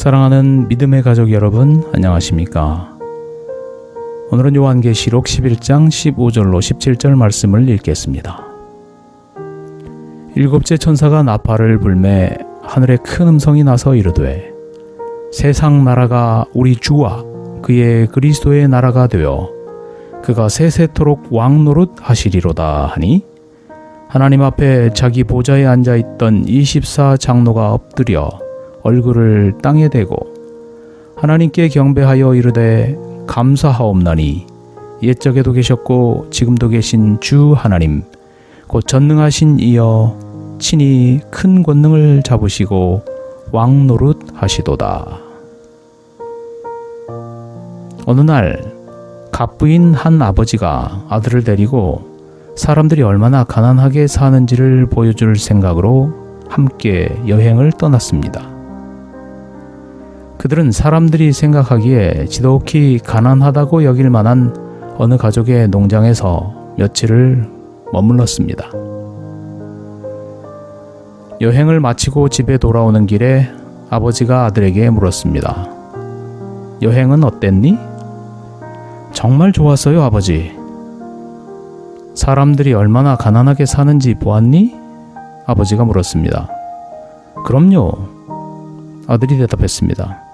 사랑하는 믿음의 가족 여러분, 안녕하십니까? 오늘은 요한계시록 11장 15절로 17절 말씀을 읽겠습니다. 일곱째 천사가 나팔을 불매 하늘에 큰 음성이 나서 이르되 세상 나라가 우리 주와 그의 그리스도의 나라가 되어 그가 세세토록 왕 노릇 하시리로다 하니 하나님 앞에 자기 보좌에 앉아 있던 24 장로가 엎드려 얼굴을 땅에 대고 하나님께 경배하여 이르되 감사하옵나니 옛적에도 계셨고 지금도 계신 주 하나님 곧 전능하신 이여 친히 큰 권능을 잡으시고 왕 노릇 하시도다. 어느 날 갑부인 한 아버지가 아들을 데리고 사람들이 얼마나 가난하게 사는지를 보여줄 생각으로 함께 여행을 떠났습니다. 그들은 사람들이 생각하기에 지독히 가난하다고 여길 만한 어느 가족의 농장에서 며칠을 머물렀습니다. 여행을 마치고 집에 돌아오는 길에 아버지가 아들에게 물었습니다. 여행은 어땠니? 정말 좋았어요, 아버지. 사람들이 얼마나 가난하게 사는지 보았니? 아버지가 물었습니다. 그럼요. 아들이 대답했습니다.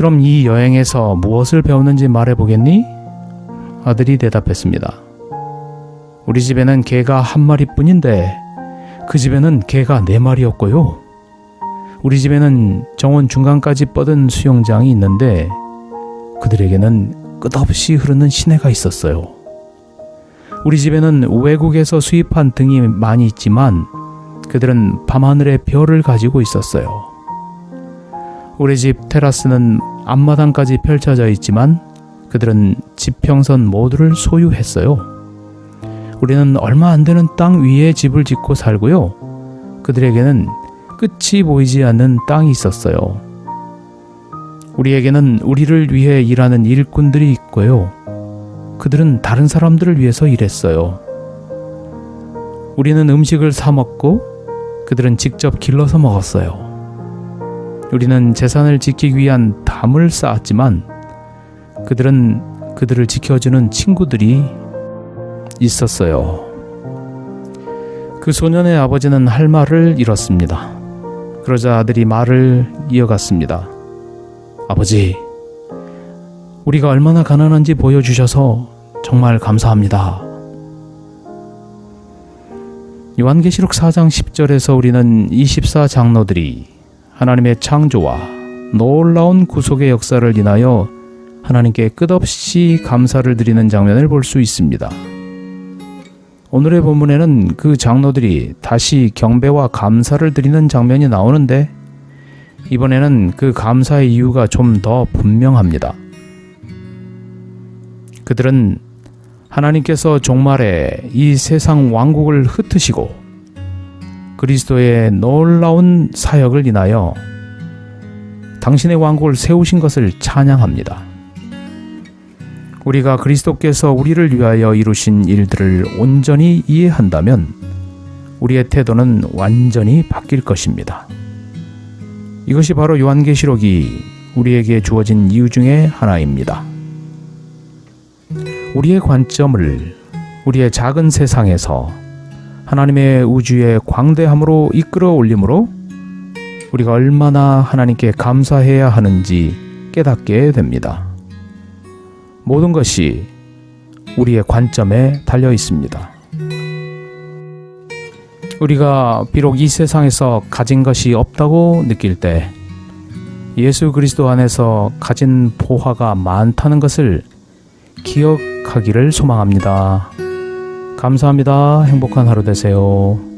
그럼 이 여행에서 무엇을 배웠는지 말해보겠니? 아들이 대답했습니다. 우리 집에는 개가 한 마리뿐인데 그 집에는 개가 네 마리였고요. 우리 집에는 정원 중간까지 뻗은 수영장이 있는데 그들에게는 끝없이 흐르는 시내가 있었어요. 우리 집에는 외국에서 수입한 등이 많이 있지만 그들은 밤하늘의 별을 가지고 있었어요. 우리 집 테라스는 앞마당까지 펼쳐져 있지만 그들은 지평선 모두를 소유했어요. 우리는 얼마 안 되는 땅 위에 집을 짓고 살고요. 그들에게는 끝이 보이지 않는 땅이 있었어요. 우리에게는 우리를 위해 일하는 일꾼들이 있고요. 그들은 다른 사람들을 위해서 일했어요. 우리는 음식을 사 먹고 그들은 직접 길러서 먹었어요. 우리는 재산을 지키기 위한 담을 쌓았지만 그들은 그들을 지켜주는 친구들이 있었어요. 그 소년의 아버지는 할 말을 잃었습니다. 그러자 아들이 말을 이어갔습니다. 아버지, 우리가 얼마나 가난한지 보여주셔서 정말 감사합니다. 요한계시록 4장 10절에서 우리는 24 장로들이 하나님의 창조와 놀라운 구속의 역사를 인하여 하나님께 끝없이 감사를 드리는 장면을 볼 수 있습니다. 오늘의 본문에는 그 장로들이 다시 경배와 감사를 드리는 장면이 나오는데 이번에는 그 감사의 이유가 좀 더 분명합니다. 그들은 하나님께서 종말에 이 세상 왕국을 흩으시고 그리스도의 놀라운 사역을 인하여 당신의 왕국을 세우신 것을 찬양합니다. 우리가 그리스도께서 우리를 위하여 이루신 일들을 온전히 이해한다면 우리의 태도는 완전히 바뀔 것입니다. 이것이 바로 요한계시록이 우리에게 주어진 이유 중에 하나입니다. 우리의 관점을 우리의 작은 세상에서 하나님의 우주의 광대함으로 이끌어 올림으로 우리가 얼마나 하나님께 감사해야 하는지 깨닫게 됩니다. 모든 것이 우리의 관점에 달려 있습니다. 우리가 비록 이 세상에서 가진 것이 없다고 느낄 때 예수 그리스도 안에서 가진 보화가 많다는 것을 기억하기를 소망합니다. 감사합니다. 행복한 하루 되세요.